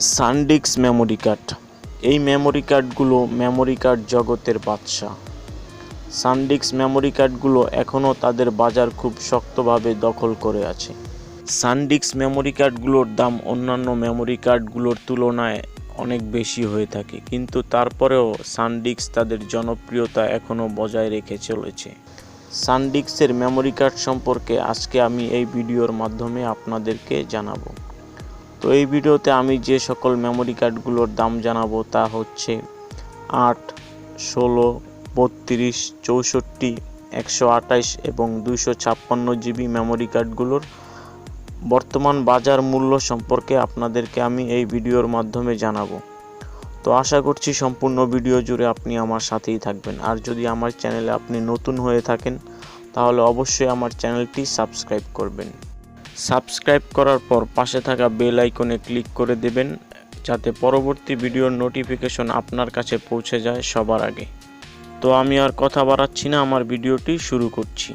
সানডিস্ক memory card এই memory কার্ডগুলো memory card জগতের বাদশা সানডিস্ক মেমোরি কার্ডগুলো এখনও তাদের বাজার খুব শক্তভাবে দখল করে আছে। সানডিস্ক মেমোরি কার্ডগুলোর দাম অন্যান্য মেমোরি কার্ডগুলোর তুলনায় অনেক বেশি হয়ে থাকে, কিন্তু তারপরেও সানডিস্ক তাদের জনপ্রিয়তা এখনও বজায় রেখে চলেছে। সানডিস্কের মেমোরি কার্ড সম্পর্কে আজকে আমি এই ভিডিওর মাধ্যমে আপনাদেরকে জানাব। তো এই ভিডিওতে আমি যে সকল মেমোরি কার্ডগুলোর দাম জানাব তা হচ্ছে আট, ষোলো, বত্রিশ, চৌষট্টি, একশো আঠাশ এবং দুইশো ছাপ্পান্ন জিবি মেমোরি কার্ডগুলোর বর্তমান বাজার মূল্য সম্পর্কে আপনাদেরকে আমি এই ভিডিওর মাধ্যমে জানাব। তো আশা করছি সম্পূর্ণ ভিডিও জুড়ে আপনি আমার সাথেই থাকবেন। আর যদি আমার চ্যানেলে আপনি নতুন হয়ে থাকেন, তাহলে অবশ্যই আমার চ্যানেলটি সাবস্ক্রাইব করবেন। সাবস্ক্রাইব করার পর পাশে থাকা বেল আইকনে ক্লিক করে দেবেন, যাতে পরবর্তী ভিডিওর নোটিফিকেশন আপনার কাছে পৌঁছে যায় সবার আগে। তো আমি আর কথা বাড়াচ্ছি না, আমার ভিডিওটি শুরু করছি।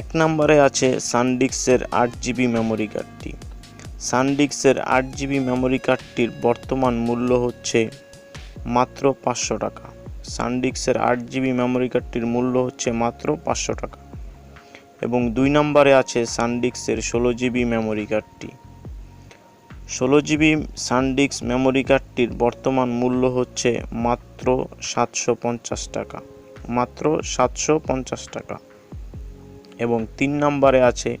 এক নম্বরে আছে সানডিক্সের আট জিবি মেমোরি কার্ডটি। সানডিক্সের আট জিবি মেমোরি কার্ডটির বর্তমান মূল্য হচ্ছে মাত্র পাঁচশো টাকা। সানডিক্সের আট জিবি মেমোরি কার্ডটির মূল্য হচ্ছে মাত্র পাঁচশো টাকা। এবং দুই নম্বরে আছে সানডিক্সের ষোলো জিবি মেমোরি কার্ডটি। ষোলো জিবি সানডিক্স মেমোরি কার্ডটির বর্তমান মূল্য হচ্ছে মাত্র সাতশো পঞ্চাশ টাকা। মাত্র সাতশো পঞ্চাশ টাকা। এবং তিন নম্বরে আছে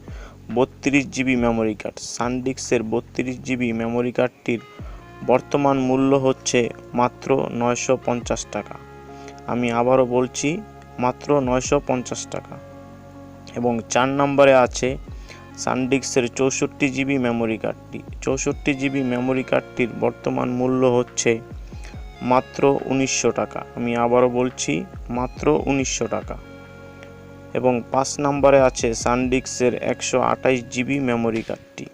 বত্রিশ জিবি মেমোরি কার্ড। সানডিক্সের বত্রিশ জিবি মেমোরি কার্ডটির বর্তমান মূল্য হচ্ছে মাত্র নয়শো পঞ্চাশ টাকা। আমি আবারও বলছি, মাত্র নয়শো পঞ্চাশ টাকা। এবং চার নম্বরে আছে সানডিক্সের চৌষট্টি জিবি মেমোরি কার্ডটি চৌষট্টি জিবি মেমোরি কার্ডটির বর্তমান মূল্য হচ্ছে মাত্র উনিশশো টাকা। আমি আবারও বলছি, মাত্র উনিশশো টাকা। এবং পাঁচ নম্বরে আছে সানডিক্সের একশো আঠাশ জিবি মেমোরি কার্ডটি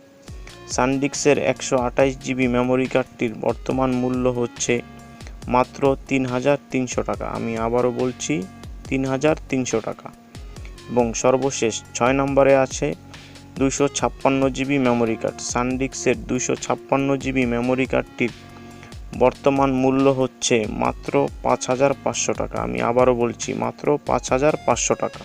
সানডিক্সের একশো আঠাশ জিবি মেমোরি কার্ডটির বর্তমান মূল্য হচ্ছে মাত্র তিন হাজার তিনশো টাকা। আমি আবারও বলছি, তিন হাজার তিনশো টাকা। এবং সর্বশেষ ছয় নম্বরে আছে দুশো ছাপ্পান্ন জিবি মেমোরি কার্ড সানডিক্সের দুশো ছাপ্পান্ন জিবি মেমোরি কার্ডটির বর্তমান মূল্য হচ্ছে মাত্র পাঁচ হাজার পাঁচশো টাকা। আমি আবারও বলছি, মাত্র পাঁচ হাজার পাঁচশো টাকা।